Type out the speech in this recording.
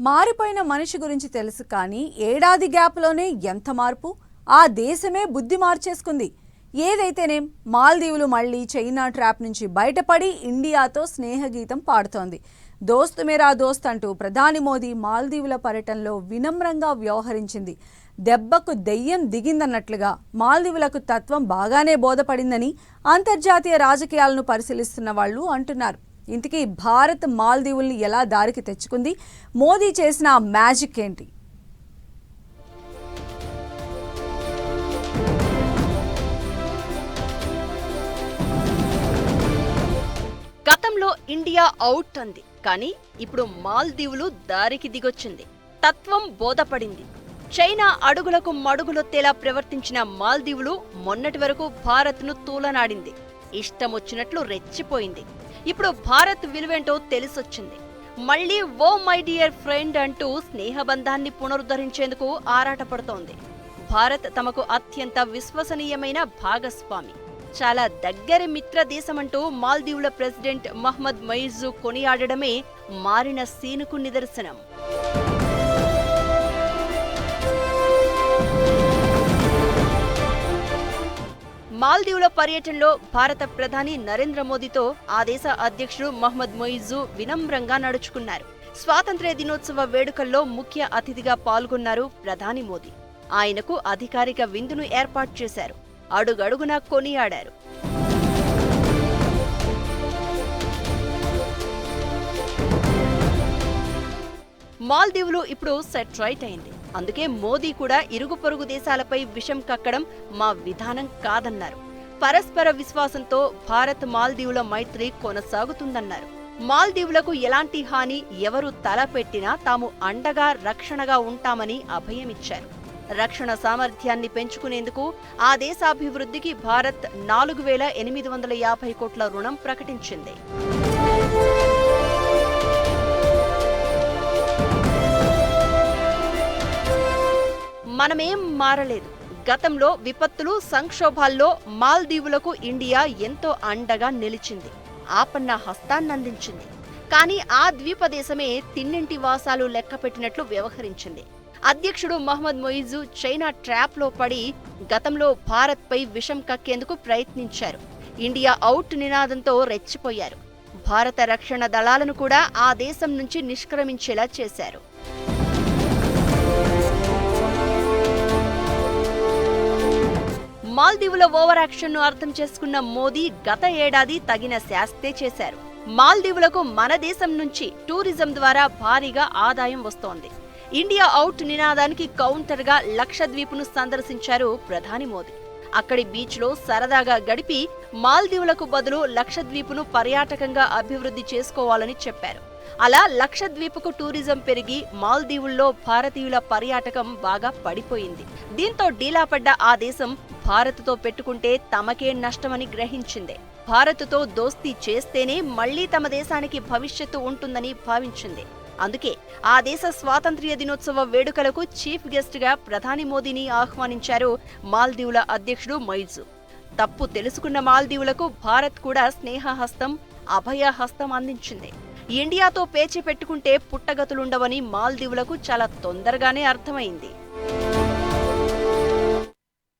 మారిపోయిన మనిషి గురించి తెలుసు కానీ ఏడాది గ్యాప్లోనే ఎంత మార్పు? ఆ దేశమే బుద్ధి మార్చేసుకుంది. ఏదైతేనేం మాల్దీవులు మళ్ళీ చైనా ట్రాప్ నుంచి బయటపడి ఇండియాతో స్నేహగీతం పాడుతోంది. దోస్త్ మేరా దోస్త్ అంటూ ప్రధాని మోదీ మాల్దీవుల పర్యటనలో వినమ్రంగా వ్యవహరించింది. దెబ్బకు దెయ్యం దిగిందన్నట్లుగా మాల్దీవులకు తత్వం బాగానే బోధపడిందని అంతర్జాతీయ రాజకీయాలను పరిశీలిస్తున్న వాళ్ళు అంటున్నారు. ఇంతకీ భారత్ మాల్దీవుల్ని ఎలా దారికి తెచ్చుకుంది? మోదీ చేసిన మ్యాజిక్ ఏంటి? గతంలో ఇండియా అవుట్ అంది కానీ ఇప్పుడు మాల్దీవులు దారికి దిగొచ్చింది. తత్వం బోధపడింది. చైనా అడుగులకు మడుగులొత్తేలా ప్రవర్తించిన మాల్దీవులు మొన్నటి వరకు భారత్ను తూలనాడింది. ఇష్టమొచ్చినట్లు రెచ్చిపోయింది. ఇప్పుడు భారత్ విలువేంటో తెలిసొచ్చింది. మళ్ళీ ఓ మై డియర్ ఫ్రెండ్ అంటూ స్నేహబంధాన్ని పునరుద్ధరించేందుకు ఆరాటపడుతోంది. భారత్ తమకు అత్యంత విశ్వసనీయమైన భాగస్వామి. చాలా దగ్గరి మిత్ర దేశమంటూ మాల్దీవుల ప్రెసిడెంట్ మహ్మద్ మైజు కొనియాడడమే మారిన సీనుకు నిదర్శనం. మాల్దీవుల పర్యటనలో భారత ప్రధాని నరేంద్ర మోదీతో ఆ దేశ అధ్యక్షుడు మహ్మద్ మొయిజు వినమ్రంగా నడుచుకున్నారు. స్వాతంత్ర్య దినోత్సవ వేడుకల్లో ముఖ్య అతిథిగా పాల్గొన్నారు ప్రధాని మోదీ. ఆయనకు అధికారిక విందును ఏర్పాటు చేశారు. అడుగడుగునా కొనియాడారు. మాల్దీవులు ఇప్పుడు సెట్రైట్ అయింది. అందుకే మోదీ కూడా ఇరుగు పొరుగు దేశాలపై విషం కక్కడం మా విధానం కాదన్నారు. పరస్పర విశ్వాసంతో భారత్ మాల్దీవుల మైత్రి కొనసాగుతుందన్నారు. మాల్దీవులకు ఎలాంటి హాని ఎవరు తలపెట్టినా తాము అండగా రక్షణగా ఉంటామని అభయమిచ్చారు. రక్షణ సామర్థ్యాన్ని పెంచుకునేందుకు ఆ దేశాభివృద్ధికి భారత్ నాలుగు వేల ఎనిమిది వందల యాభై కోట్ల రుణం ప్రకటించింది. మనమేం మారలేదు. గతంలో విపత్తులు సంక్షోభాల్లో మాల్దీవులకు ఇండియా ఎంతో అండగా నిలిచింది. ఆపన్న హస్తాన్నందించింది. కానీ ఆ ద్వీపదేశమే తిన్నింటి వాసాలు లెక్కపెట్టినట్లు వ్యవహరించింది. అధ్యక్షుడు మహమ్మద్ మొయిజు చైనా ట్రాప్లో పడి గతంలో భారత్పై విషం కక్కేందుకు ప్రయత్నించారు. ఇండియా అవుట్ నినాదంతో రెచ్చిపోయారు. భారత రక్షణ దళాలను కూడా ఆ దేశం నుంచి నిష్క్రమించేలా చేశారు. మాల్దీవుల ఓవర్ యాక్షన్ను అర్థం చేసుకున్న మోదీ గత ఏడాది తగిన శాస్తే చేశారు. మాల్దీవులకు మన దేశం నుంచి టూరిజం ద్వారా భారీగా ఆదాయం వస్తోంది. ఇండియా అవుట్ నినాదానికి కౌంటర్గా లక్షద్వీప్ను సందర్శించారు ప్రధాని మోదీ. అక్కడి బీచ్లో సరదాగా గడిపి మాల్దీవులకు బదులు లక్షద్వీపును పర్యాటకంగా అభివృద్ధి చేసుకోవాలని చెప్పారు. అలా లక్షద్వీప్కు టూరిజం పెరిగి మాల్దీవుల్లో భారతీయుల పర్యాటకం బాగా పడిపోయింది. దీంతో డీలాపడ్డ ఆ దేశం భారత్తో పెట్టుకుంటే తమకే నష్టమని గ్రహించింది. భారత్తో దోస్తీ చేస్తేనే మళ్ళీ తమ దేశానికి భవిష్యత్తు ఉంటుందని భావించింది. అందుకే ఆ దేశ స్వాతంత్ర్య దినోత్సవ వేడుకలకు చీఫ్ గెస్ట్గా ప్రధాని మోదీని ఆహ్వానించారు మాల్దీవుల అధ్యక్షుడు మైజు. తప్పు తెలుసుకున్న మాల్దీవులకు భారత్ కూడా స్నేహహస్తం అభయహస్తం అందించింది. ఇండియాతో పేచి పెట్టుకుంటే పుట్టగతులుండవని మాల్దీవులకు చాలా తొందరగానే అర్థమైంది.